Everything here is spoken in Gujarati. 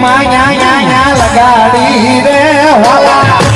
માં ન્યા ન્યા ન્યા લગાડી રે હોલા.